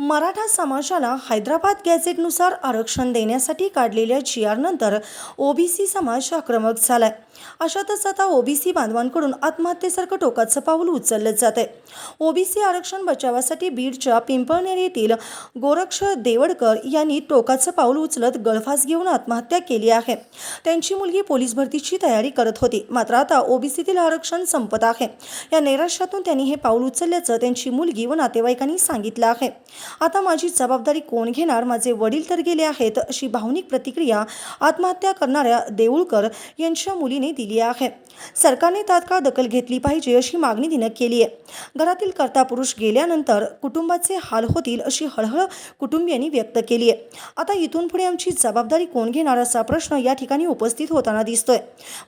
मराठा समाजाला हैदराबाद गॅझेटनुसार आरक्षण देण्यासाठी काढलेल्या जी आरनंतर ओबीसी समाज आक्रमक झालाय. अशातच आता ओबीसी बांधवांकडून आत्महत्येसारखं टोकाचं पाऊल उचललं जात आहे ओबीसी आरक्षण बचावासाठी बीडच्या पिंपळनेर येथील गोरक्ष देवडकर यांनी टोकाचं पाऊल उचलत गळफास घेऊन आत्महत्या केली आहे. त्यांची मुलगी पोलीस भरतीची तयारी करत होती. मात्र आता ओबीसीतील आरक्षण संपत आहे. या नैराश्यातून त्यांनी हे पाऊल उचलल्याचं त्यांची मुलगी व नातेवाईकांनी सांगितलं आहे. आता माझी जबाबदारी कोण घेणार? माझे वडील तर गेले आहेत अशी भावनिक प्रतिक्रिया आत्महत्या करणाऱ्या देऊळकर यांच्या मुलीने दिली आहे. सरकारने तात्काळ दखल घेतली पाहिजे अशी मागणी तिनं केली आहे. घरातील कर्ता पुरुष गेल्यानंतर कुटुंबाचे हाल होतील अशी हळहळ कुटुंबियांनी व्यक्त केली आहे. आता इथून पुढे आमची जबाबदारी कोण घेणार असा प्रश्न या ठिकाणी उपस्थित होताना दिसतोय.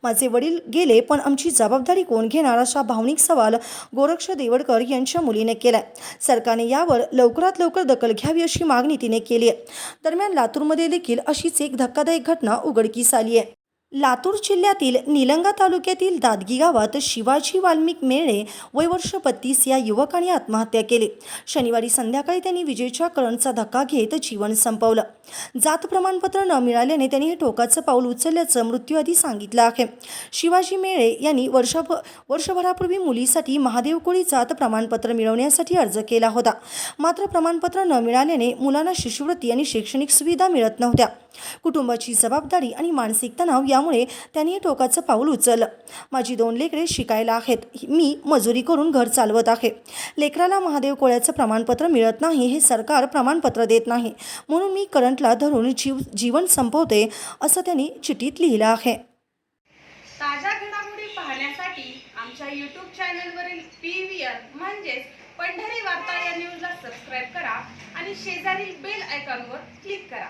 माझे वडील गेले पण आमची जबाबदारी कोण घेणार असा भावनिक सवाल गोरक्ष देवडकर यांच्या मुलीने केलाय. सरकारने यावर लवकरात लवकर दखल घ्यावी अशी मागणी तिने केली आहे. दरम्यान लातूरमध्ये देखील अशीच एक धक्कादायक घटना उघडकीस आली आहे. लातूर जिल्ह्यातील निलंगा तालुक्यातील दादगी गावात शिवाजी वाल्मिक मेळे वय वर्ष बत्तीस या युवकाने आत्महत्या केली. शनिवारी संध्याकाळी त्यांनी विजेच्या करंटचा धक्का घेत जीवन संपवलं. जात प्रमाणपत्र न मिळाल्याने त्यांनी हे टोकाचं पाऊल उचलल्याचं मृत्यूआधी सांगितलं आहे. शिवाजी मेळे यांनी वर्षभ वर्षभरापूर्वी मुलीसाठी महादेव कोळी जात प्रमाणपत्र मिळवण्यासाठी अर्ज केला होता. मात्र प्रमाणपत्र न मिळाल्याने मुलांना शिष्यवृत्ती आणि शैक्षणिक सुविधा मिळत नव्हत्या. कुटुंबाची जबाबदारी आणि मानसिक तणाव या यामुळे त्यांनी टोकाचं पाऊल उचललं. माझी दोन लेकरे शिकायला आहेत. मी मजुरी करून घर चालवत आहे. लेकराला महादेव कोळ्याचं प्रमाणपत्र मिळत नाही हे सरकार प्रमाणपत्र देत नाही. म्हणून मी करंटला धरून जीव जीवन संपवते असं त्यांनी चिठीत लिहिलं आहे. ताज्या घडामोडी पाहण्यासाठी आमच्या यूट्यूब चॅनलवरील पी व्ही आर म्हणजेच पंढरी वार्ता या न्यूजला सबस्क्राईब करा आणि शेजारील बेल आयकॉनवर क्लिक करा.